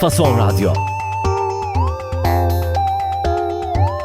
Fason Radyo.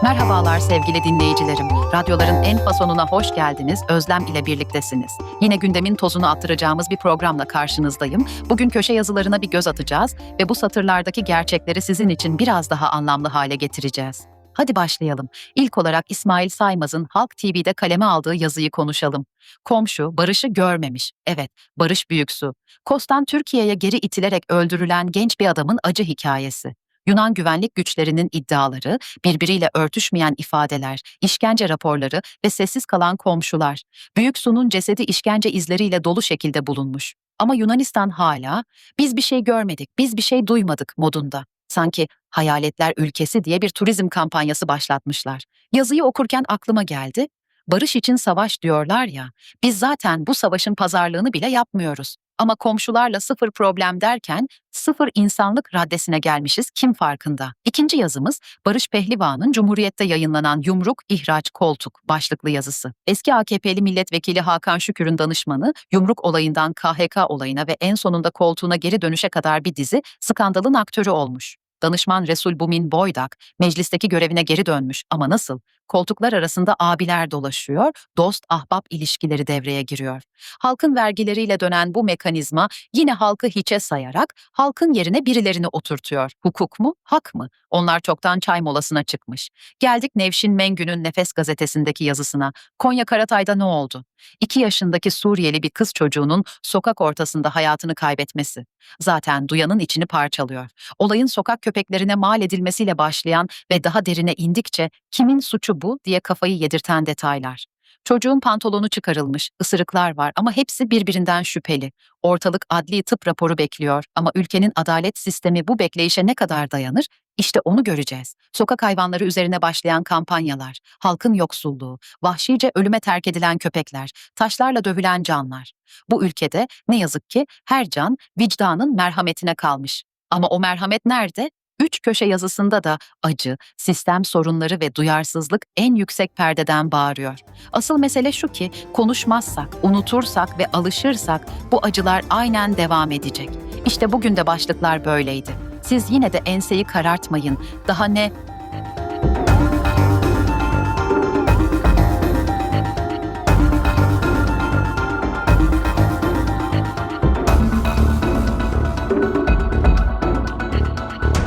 Merhabalar sevgili dinleyicilerim. Radyoların en fasonuna hoş geldiniz. Özlem ile birliktesiniz. Yine gündemin tozunu attıracağımız bir programla karşınızdayım. Bugün köşe yazılarına bir göz atacağız ve bu satırlardaki gerçekleri sizin için biraz daha anlamlı hale getireceğiz. Hadi başlayalım. İlk olarak İsmail Saymaz'ın Halk TV'de kaleme aldığı yazıyı konuşalım. Komşu Barış'ı görmemiş. Evet, Barış Büyüksu. Kostan Türkiye'ye geri itilerek öldürülen genç bir adamın acı hikayesi. Yunan güvenlik güçlerinin iddiaları, birbiriyle örtüşmeyen ifadeler, işkence raporları ve sessiz kalan komşular. Büyük Su'nun cesedi işkence izleriyle dolu şekilde bulunmuş. Ama Yunanistan hala biz bir şey görmedik, biz bir şey duymadık modunda. Sanki hayaletler ülkesi diye bir turizm kampanyası başlatmışlar. Yazıyı okurken aklıma geldi. Barış için savaş diyorlar ya, biz zaten bu savaşın pazarlığını bile yapmıyoruz. Ama komşularla sıfır problem derken sıfır insanlık raddesine gelmişiz kim farkında? İkinci yazımız Barış Pehlivan'ın Cumhuriyet'te yayınlanan Yumruk, İhraç, Koltuk başlıklı yazısı. Eski AKP'li milletvekili Hakan Şükür'ün danışmanı Yumruk olayından KHK olayına ve en sonunda koltuğuna geri dönüşe kadar bir dizi skandalın aktörü olmuş. Danışman Resul Bumin Boydak meclisteki görevine geri dönmüş ama nasıl? Koltuklar arasında abiler dolaşıyor, dost ahbap ilişkileri devreye giriyor. Halkın vergileriyle dönen bu mekanizma yine halkı hiçe sayarak halkın yerine birilerini oturtuyor. Hukuk mu, hak mı? Onlar çoktan çay molasına çıkmış. Geldik Nevşin Mengü'nün Nefes gazetesindeki yazısına. Konya Karatay'da ne oldu? İki yaşındaki Suriyeli bir kız çocuğunun sokak ortasında hayatını kaybetmesi. Zaten duyanın içini parçalıyor. Olayın sokak köpeklerine mal edilmesiyle başlayan ve daha derine indikçe kimin suçu bu diye kafayı yedirten detaylar. Çocuğun pantolonu çıkarılmış, ısırıklar var ama hepsi birbirinden şüpheli. Ortalık adli tıp raporu bekliyor ama ülkenin adalet sistemi bu bekleyişe ne kadar dayanır? İşte onu göreceğiz. Sokak hayvanları üzerine başlayan kampanyalar, halkın yoksulluğu, vahşice ölüme terk edilen köpekler, taşlarla dövülen canlar. Bu ülkede ne yazık ki her can vicdanın merhametine kalmış. Ama o merhamet nerede? Üç köşe yazısında da acı, sistem sorunları ve duyarsızlık en yüksek perdeden bağırıyor. Asıl mesele şu ki konuşmazsak, unutursak ve alışırsak bu acılar aynen devam edecek. İşte bugün de başlıklar böyleydi. Siz yine de enseyi karartmayın. Daha ne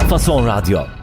Fason Radyo.